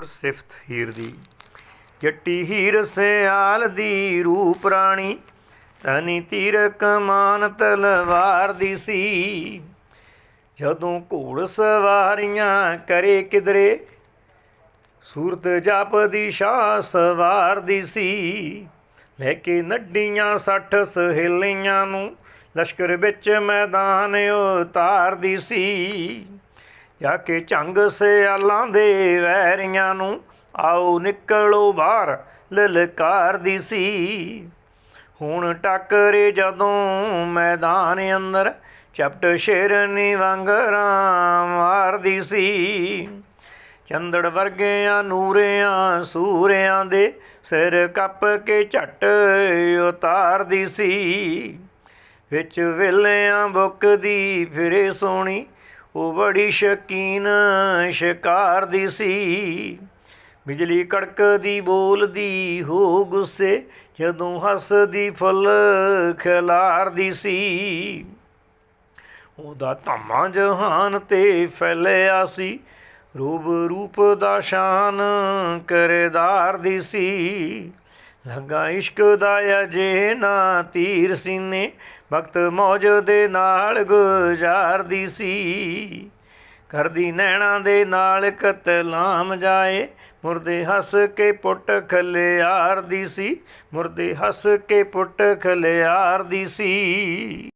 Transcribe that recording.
ਹੋਰ ਸਿਫਤ ਹੀਰ ਦੀ। ਜੱਟੀ ਹੀਰ ਸਿਆਲ ਦੀ ਰੂਪ ਰਾਣੀ ਤਨੀ ਤੀਰ ਕਮਾਨ ਤਲਵਾਰ ਦੀ ਸੀ। ਜਦੋਂ ਘੋੜ ਸਵਾਰੀਆਂ ਕਰੇ ਕਿਦਰੇ ਸੂਰਤ ਜਪਦੀ ਸ਼ਾਹ ਸਵਾਰ ਦੀ ਸੀ। ਲੈ ਕੇ ਨੱਡੀਆਂ 60 ਸਹੇਲੀਆਂ ਨੂੰ, ਲਸ਼ਕਰ ਵਿੱਚ ਮੈਦਾਨ ਉਤਾਰਦੀ ਸੀ। ਜਾ ਕੇ ਝੰਗ ਸਿਆਲਾਂ ਦੇ ਵੈਰੀਆਂ ਨੂੰ ਆਓ ਨਿਕਲੋ ਬਾਹਰ ਲਲਕਾਰਦੀ ਸੀ। ਹੁਣ ਟੱਕਰੇ ਜਦੋਂ ਮੈਦਾਨ ਅੰਦਰ, ਚਪਟ ਸ਼ੇਰਨੀ ਵਾਂਗਰਾਂ ਮਾਰਦੀ ਸੀ। ਚੰਦੜ ਵਰਗਿਆਂ, ਨੂਰਿਆਂ, ਸੂਰਿਆਂ ਦੇ ਸਿਰ ਕੱਪ ਕੇ ਝਟ ਉਤਾਰਦੀ ਸੀ। ਵਿੱਚ ਵੇਲਿਆਂ ਬੁੱਕਦੀ ਫਿਰੇ ਸੋਣੀ ਉਹ ਬੜੀ ਸ਼ਕੀਨ ਸ਼ਿਕਾਰ ਦੀ ਸੀ। ਬਿਜਲੀ ਕੜਕਦੀ ਬੋਲਦੀ ਹੋ ਗੁੱਸੇ, ਜਦੋਂ ਹੱਸਦੀ ਫੁੱਲ ਖਿਲਾਰਦੀ ਸੀ। ਉਹਦਾ ਧਮਾ ਜਹਾਨ ਤੇ ਫੈਲਿਆ ਸੀ, ਰੂਪ ਰੂਪ ਦਾ ਸ਼ਾਨ ਕਰੇਦਾਰ ਦੀ ਸੀ। ਲਗਾ ਇਸ਼ਕ ਦਾ ਅਜੇ ਨਾ ਤੀਰ ਸੀਨੇ, ਵਕਤ ਮੌਜ ਦੇ ਨਾਲ ਗੁਜ਼ਾਰਦੀ ਸੀ। ਕਰਦੀ ਨੈਣਾ ਦੇ ਨਾਲ ਕਤਲਾਮ ਜਾਏ, ਮੁਰਦੇ ਹੱਸ ਕੇ ਪੁੱਟ ਖਲਿਆਰਦੀ ਸੀ, ਮੁਰਦੇ ਹੱਸ ਕੇ ਪੁੱਟ ਖਲਿਆਰਦੀ ਸੀ।